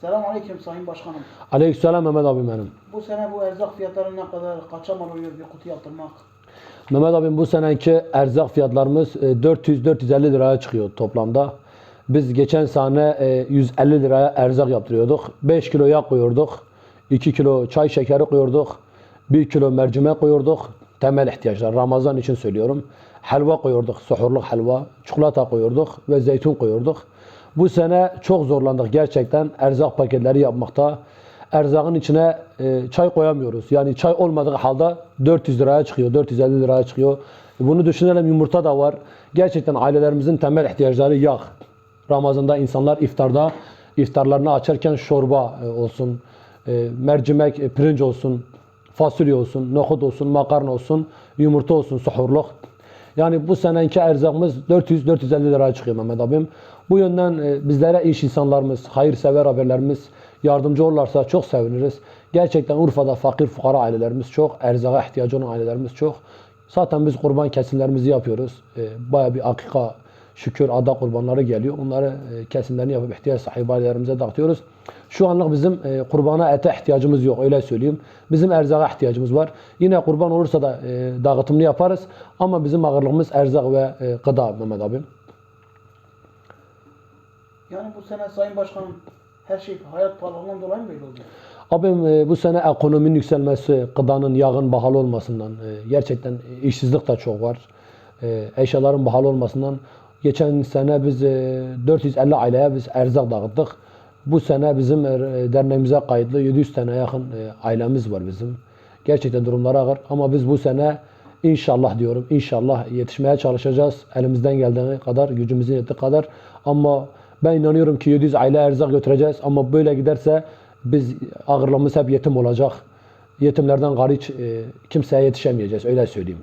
Selamünaleyküm Sayın Başkanım. Aleykümselam Mehmet abi benim. Bu sene bu erzak fiyatları ne kadar kaça mal oluyor bir kutu yaptırmak? Mehmet abim bu seneki erzak fiyatlarımız e, 400-450 liraya çıkıyor toplamda. Biz geçen sene e, 150 liraya erzak yaptırıyorduk. 5 kilo yağ koyuyorduk. 2 kilo çay şekeri koyuyorduk. 1 kilo mercimek koyuyorduk. Temel ihtiyaçlar. Ramazan için söylüyorum. Helva koyuyorduk. Suhurluk helva. Çikolata koyuyorduk ve zeytin koyuyorduk. Bu sene çok zorlandık gerçekten erzak paketleri yapmakta. Erzakın içine e, çay koyamıyoruz. Yani çay olmadığı halde 400 liraya çıkıyor, 450 liraya çıkıyor. Bunu düşünelim yumurta da var. Gerçekten ailelerimizin temel ihtiyaçları yağ. Ramazan'da insanlar iftarda iftarlarını açarken çorba e, olsun, e, mercimek, pirinç olsun, fasulye olsun, nohut olsun, makarna olsun, yumurta olsun, suhurluk. Yani bu seneki erzakımız 400-450 liraya çıkıyor Mehmet abim. Bu yönden e, bizlere iş insanlarımız, hayırsever haberlerimiz yardımcı olurlarsa çok seviniriz. Gerçekten Urfa'da fakir fukara ailelerimiz çok, erzaka ihtiyacı olan ailelerimiz çok. Zaten biz kurban kesimlerimizi yapıyoruz. E, Baya bir akika, şükür, ada kurbanları geliyor. Onları e, kesimlerini yapıp ihtiyaç sahibi ailelerimize dağıtıyoruz. Şu anlık bizim e, kurbana ete ihtiyacımız yok öyle söyleyeyim. Bizim erzaka ihtiyacımız var. Yine kurban olursa da e, dağıtımını yaparız. Ama bizim ağırlığımız erzak ve gıda Mehmet abim. Yani bu sene Sayın Başkanım her şey hayat pahalılığından dolayı mı böyle oldu? Abim bu sene ekonominin yükselmesi, gıdanın, yağın pahalı olmasından, gerçekten işsizlik de çok var. Eşyaların pahalı olmasından geçen sene biz e, 450 aileye biz erzak dağıttık. Bu sene bizim e, derneğimize kayıtlı 700 tane yakın e, ailemiz var bizim. Gerçekten durumları ağır ama biz bu sene inşallah diyorum inşallah yetişmeye çalışacağız. Elimizden geldiği kadar, gücümüzün yettiği kadar ama ben inanıyorum ki 700 aile erzak götüreceğiz ama böyle giderse biz ağırlığımız hep yetim olacak. Yetimlerden hariç e, kimseye yetişemeyeceğiz öyle söyleyeyim.